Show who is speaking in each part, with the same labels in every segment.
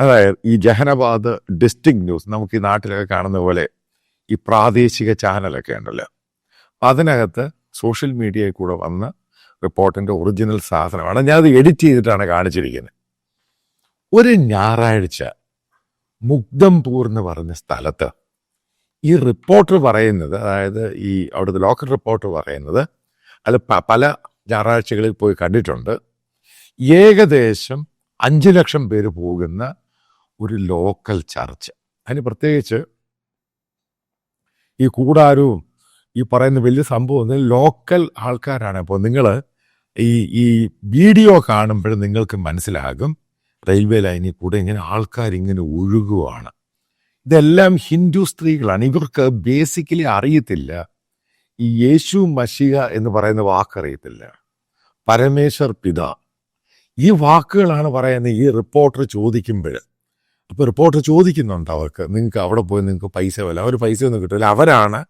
Speaker 1: അതായത് ഈ ജഹനബാദ് district news നമുക്ക് ഈ നാട്ടിലൊക്കെ കാണുന്ന പോലെ ഈ പ്രാദേശിക ചാനലൊക്കെ ഉണ്ടല്ലോ. അതിനകത്ത് സോഷ്യൽ മീഡിയയിൽ കൂടെ വന്ന റിപ്പോർട്ടിന്റെ ഒറിജിനൽ സാധനമാണ്. ഞാനത് എഡിറ്റ് ചെയ്തിട്ടാണ് കാണിച്ചിരിക്കുന്നത്. ഒരു ഞായറാഴ്ച മുഗ്ധംപൂർ എന്ന് പറഞ്ഞ സ്ഥലത്ത് ഈ റിപ്പോർട്ടർ പറയുന്നത് അതായത് ഈ അവിടുത്തെ ലോക്കൽ റിപ്പോർട്ടർ പറയുന്നത് പ- പല ഞായറാഴ്ചകളിൽ പോയി കണ്ടിട്ടുണ്ട്. ഏകദേശം അഞ്ച് ലക്ഷം പേര് പോകുന്ന ഒരു ലോക്കൽ ചർച്ച് അതിന് പ്രത്യേകിച്ച് ഈ കൂടാരവും ഈ പറയുന്ന വലിയ സംഭവം ലോക്കൽ ആൾക്കാരാണ്. അപ്പോൾ നിങ്ങൾ ഈ ഈ വീഡിയോ കാണുമ്പോൾ നിങ്ങൾക്ക് മനസ്സിലാകും റെയിൽവേ ലൈനിൽ കൂടെ ഇങ്ങനെ ആൾക്കാർ ഇങ്ങനെ ഒഴുകുവാണ്. ഇതെല്ലാം ഹിന്ദു സ്ത്രീകളാണ്. ഇവർക്ക് ബേസിക്കലി അറിയത്തില്ല. ഈ യേശു മഷിക എന്ന് പറയുന്ന വാക്കറിയത്തില്ല പരമേശ്വർ പിത. ഈ വാക്കുകളാണ് പറയുന്നത് ഈ റിപ്പോർട്ടർ ചോദിക്കുമ്പോൾ. അപ്പോൾ റിപ്പോർട്ടർ ചോദിക്കുന്നുണ്ട് അവർക്ക് നിങ്ങൾക്ക് അവിടെ പോയി നിങ്ങൾക്ക് പൈസ വല്ല അവർ പൈസ ഒന്നും കിട്ടില്ല അവരാണ്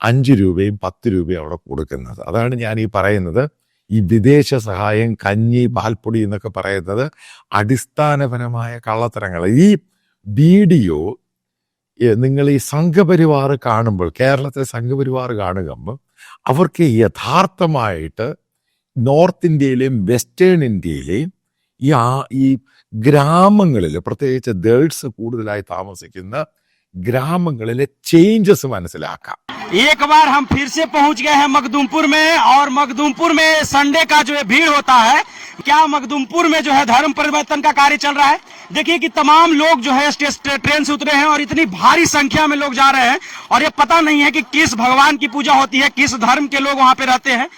Speaker 1: അഞ്ച് രൂപയും പത്ത് രൂപയും അവിടെ കൊടുക്കുന്നത്. അതാണ് ഞാൻ ഈ പറയുന്നത്. ഈ വിദേശ സഹായം കഞ്ഞി പാൽപ്പൊടി എന്നൊക്കെ പറയുന്നത് അടിസ്ഥാനപരമായ കള്ളത്തരങ്ങൾ ഈ വീഡിയോ നിങ്ങൾ ഈ സംഘപരിവാർ കാണുമ്പോൾ കേരളത്തിലെ സംഘപരിവാർ കാണുമ്പോൾ അവർക്ക് യഥാർത്ഥമായിട്ട് നോർത്ത് ഇന്ത്യയിലെയും വെസ്റ്റേൺ ഇന്ത്യയിലെയും ഈ ആ ഈ ഗ്രാമങ്ങളിൽ പ്രത്യേകിച്ച് ദളിറ്റ്സ് കൂടുതലായി താമസിക്കുന്ന ഗ്രാമങ്ങളിലെ ചേഞ്ചസ് മനസ്സിലാക്കാം
Speaker 2: एक बार हम फिर से पहुंच गए हैं मखदूमपुर में और मखदूमपुर में संडे का जो है भीड़ होता है क्या मखदूमपुर में जो है धर्म परिवर्तन का कार्य चल रहा है देखिए कि तमाम लोग जो है स्टे- स्टे- ट्रेन से उतरे हैं और इतनी भारी संख्या में लोग जा रहे हैं और ये पता नहीं है कि किस भगवान की पूजा होती है किस धर्म के लोग वहाँ पे रहते हैं